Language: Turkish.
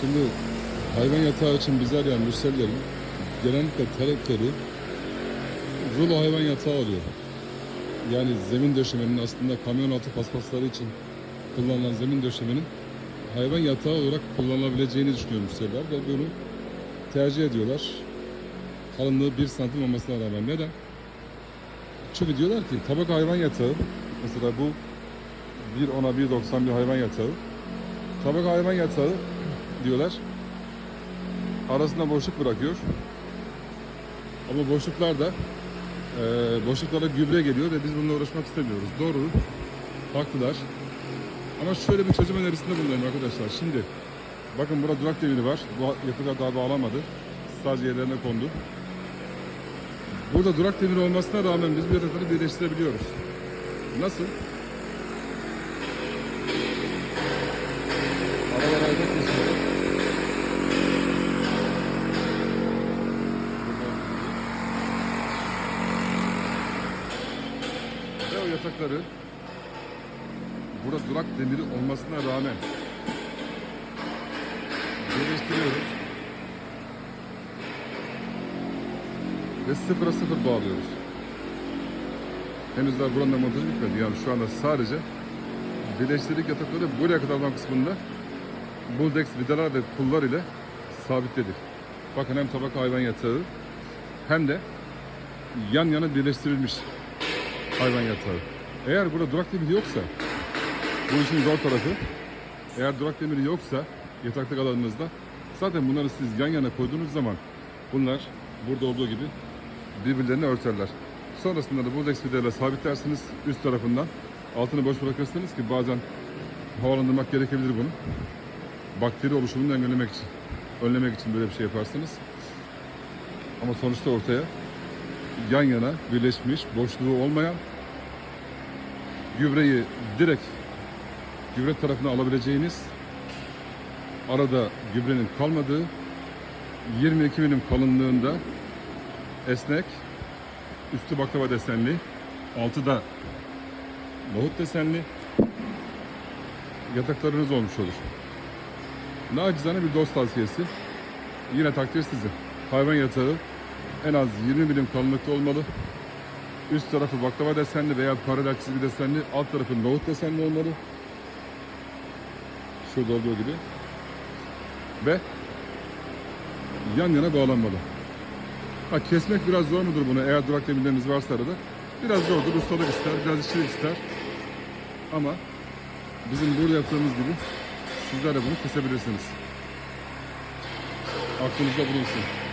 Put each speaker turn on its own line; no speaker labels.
Şimdi hayvan yatağı için bizi arayan müşterilerin genellikle talepleri rulo hayvan yatağı oluyor. Yani zemin döşemenin aslında kamyon altı paspasları için kullanılan zemin döşemenin hayvan yatağı olarak kullanılabileceğini düşünüyor müşteriler ve bunu tercih ediyorlar. Kalınlığı 1 santim olmasına rağmen. Neden? Çünkü diyorlar ki tabak hayvan yatağı mesela bu 1.10'a 1.90 bir hayvan yatağı tabak hayvan yatağı diyorlar arasında boşluk bırakıyor ama boşluklarda e, boşluklara gübre geliyor ve biz bununla uğraşmak istemiyoruz. Doğru. Haklılar. Ama şöyle bir çözüm önerisinde bulunayım arkadaşlar. Şimdi bakın burada durak demiri var. Bu yapıda daha bağlamadı. Sadece yerlerine kondu. Burada durak demiri olmasına rağmen biz bu yatakları birleştirebiliyoruz. Nasıl? Yatakları burada durak demiri olmasına rağmen birleştiriyoruz. Ve sıfıra sıfır bağlıyoruz. Henüz daha buranın montajı bitmedi. Yani şu anda sadece birleştirdik yatakları buraya kadar olan kısmında Buldex vidalar ve pullar ile sabitledik. Bakın hem tabak hayvan yatağı hem de yan yana birleştirilmiş hayvan yatağı. Eğer burada durak demiri yoksa bu işin zor tarafı eğer durak demiri yoksa yataklık alanınızda zaten bunları siz yan yana koyduğunuz zaman bunlar burada olduğu gibi birbirlerini örterler. Sonrasında da Buldex vidayla sabitlersiniz üst tarafından. Altını boş bırakırsınız ki bazen havalandırmak gerekebilir bunu. Bakteri oluşumunu engellemek için, önlemek için böyle bir şey yaparsınız. Ama sonuçta ortaya yan yana birleşmiş, boşluğu olmayan gübreyi direkt gübre tarafına alabileceğiniz arada gübrenin kalmadığı 22 milim kalınlığında esnek üstü baklava desenli altı da nohut desenli yataklarınız olmuş olur. Nacizane bir dost tavsiyesi. Yine takdir sizin. Hayvan yatağı en az 20 milim kalınlıkta olmalı. Üst tarafı baklava desenli veya paralel çizgi desenli, alt tarafı nohut desenli olmalı. Şurada olduğu gibi. Ve yan yana bağlanmalı. Ha kesmek biraz zor mudur bunu eğer durak demirleriniz varsa arada? Biraz zordur, ustalık ister, biraz işçilik ister. Ama bizim burada yaptığımız gibi sizler de bunu kesebilirsiniz. Aklınızda bulunsun.